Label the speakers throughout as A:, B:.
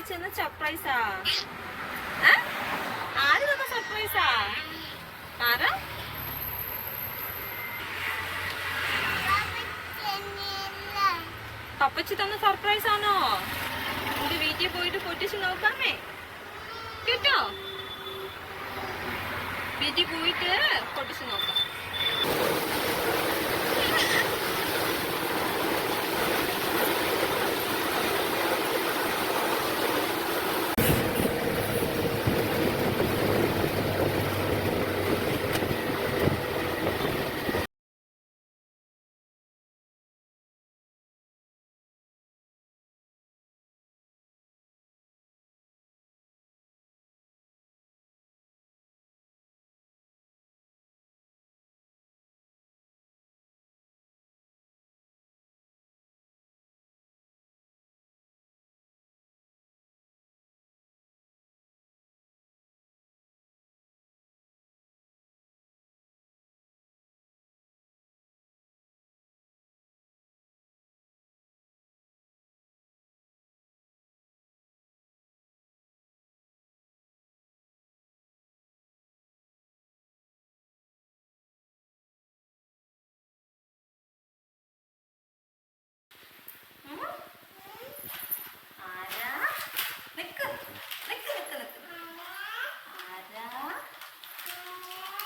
A: അയച്ചു തന്ന സർപ്രൈസാ ഏ? ആര് തന്ന സർപ്രൈസാ ആരാ പപ്പച്ചി തന്ന സർപ്രൈസ് ആണോ എന്റെ വീട്ടിൽ പോയിട്ട് പൊട്ടിച്ച് നോക്കാമേ കേട്ടോ വീട്ടിൽ പോയിട്ട് പൊട്ടിച്ച് നോക്കാം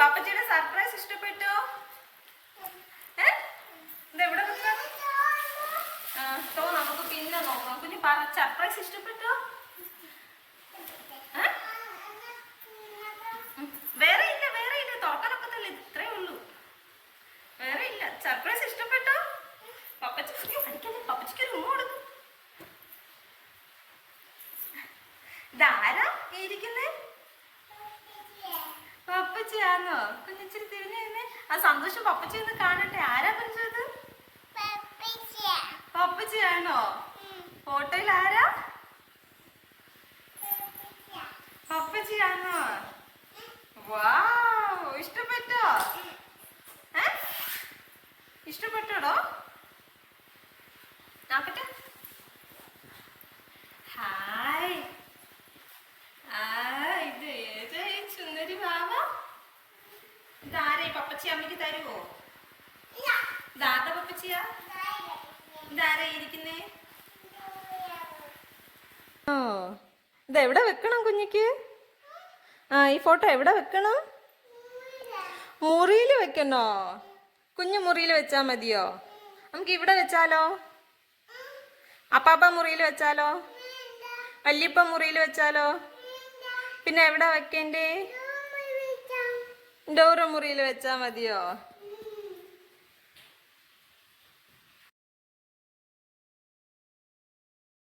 A: പാപ്പച്ചിയുടെ സർപ്രൈസ് ഇഷ്ടപ്പെട്ടോ? ഏ? ഇത് എവിടെ വെക്കാം? ആ, തോ നമുക്ക് പിന്നെ നോക്കാം. കുഞ്ഞു സർപ്രൈസ് ഇഷ്ടപ്പെട്ടോ. വേറെ ഇല്ല വേറെ ഇല്ല. തുറക്കാനൊക്കത്തില്ല ഇത്രേ ഉള്ളൂ. വേറെ ഇല്ല. സർപ്രൈസ് ഇഷ്ടപ്പെട്ടോ? പപ്പച്ചിക്ക് പഠിക്കുന്നു പപ്പച്ചിക്ക് ഒരു ഉമ്മ കൊടുക്കും. ഇതാരാ ഇരിക്കുന്നേ? പപ്പച്ചിയാന്നോ കുഞ്ഞിച്ചിരി തിരിഞ്ഞു ആ സന്തോഷം പപ്പച്ചി ഒന്ന് കാണട്ടെ. ആരാ പപ്പച്ചി പപ്പച്ചിയാണോ? ഫോട്ടോയിൽ ആരാ? പപ്പച്ചിയാണോ? വാവ് ഇഷ്ടപ്പെട്ടോ? ഏ? ഇഷ്ടപ്പെട്ടോടോ? നോക്കട്ടെ. ഹായ് ആ ഇത് ഏതാ ഈ സുന്ദരി ബാബ ഇതാരെ തരുവോ ദാദ പപ്പച്ചിയാ? ഇതാരാ ഇരിക്കുന്നേ? ഓ ഇതെവിടെ വെക്കണം കുഞ്ഞിക്ക്? ആ ഈ ഫോട്ടോ എവിടെ വെക്കണം? മുറിയിൽ വെക്കണോ? കുഞ്ഞു മുറിയിൽ വെച്ചാ മതിയോ? നമുക്ക് ഇവിടെ വെച്ചാലോ? അപ്പാപ്പ മുറിയിൽ വെച്ചാലോ? വല്യപ്പ മുറിയിൽ വെച്ചാലോ? പിന്നെ എവിടെ വെക്കേണ്ടേ? ഡോറ് മുറിയിൽ വെച്ചാൽ മതിയോ?